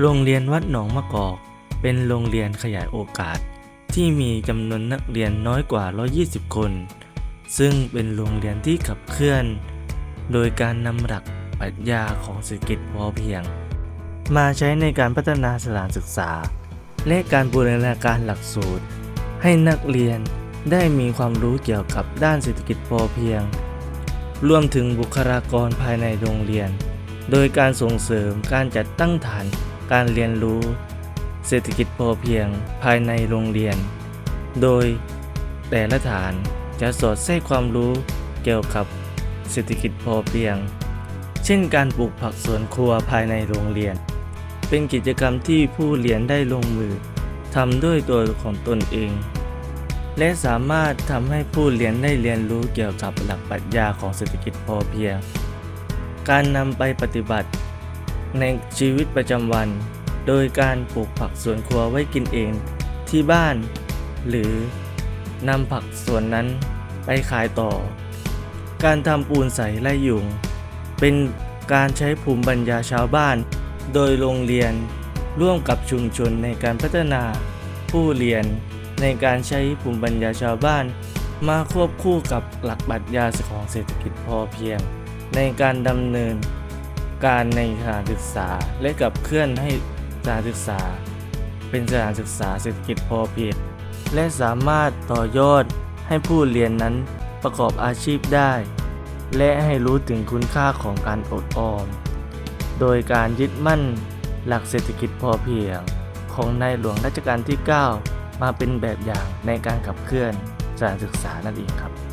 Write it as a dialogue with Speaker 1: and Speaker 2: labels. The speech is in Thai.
Speaker 1: โรงเรียนวัดหนองมะกอก เป็นโรงเรียนขยายโอกาส ที่มีจำนวนนักเรียนน้อยกว่า 120 คน ซึ่งเป็นโรงเรียนที่ขับเคลื่อน โดยการนำหลักปรัชญาของเศรษฐกิจพอเพียง มาใช้ในการพัฒนาสถานศึกษา และการบูรณาการหลักสูตร ให้นักเรียนได้มีความรู้เกี่ยวกับด้านเศรษฐกิจพอเพียง รวมถึงบุคลากรภายในโรงเรียน โดยการส่งเสริมการจัดตั้งฐาน การเรียนรู้ เศรษฐกิจพอเพียงภายในโรงเรียน โดยแต่ละฐานจะสอดแทรกความรู้เกี่ยวกับเศรษฐกิจพอเพียง เช่นการปลูกผักสวนครัวภายในโรงเรียน เป็นกิจกรรมที่ผู้เรียนได้ลงมือทำด้วยตัวของตนเอง และสามารถทำให้ผู้เรียนได้เรียนรู้เกี่ยวกับหลักปรัชญาของเศรษฐกิจพอเพียง การนำไปปฏิบัติ ในชีวิตประจำวัน โดยการปลูกผักสวนครัวไว้กินเองที่บ้าน หรือนำผักสวนนั้นไปขายต่อ การทำปูนใสไล่ยุง เป็นการใช้ภูมิปัญญาชาวบ้าน โดยโรงเรียนร่วมกับชุมชนในการพัฒนา ผู้เรียนในการใช้ภูมิปัญญาชาวบ้าน มาควบคู่กับหลักปรัชญาของเศรษฐกิจพอเพียง ในการดำเนิน การในสถานศึกษาและกับเคลื่อนให้สถานศึกษา เป็นสถานศึกษาเศรษฐกิจพอเพียงและสามารถต่อยอดให้ผู้เรียนนั้นประกอบอาชีพได้ และให้รู้ถึงคุณค่าของการอดออม โดยการยึดมั่นหลักเศรษฐกิจพอเพียง ของในหลวงรัชกาลที่ 9 มาเป็นแบบอย่างในการขับเคลื่อนสถานศึกษานั่นเองครับ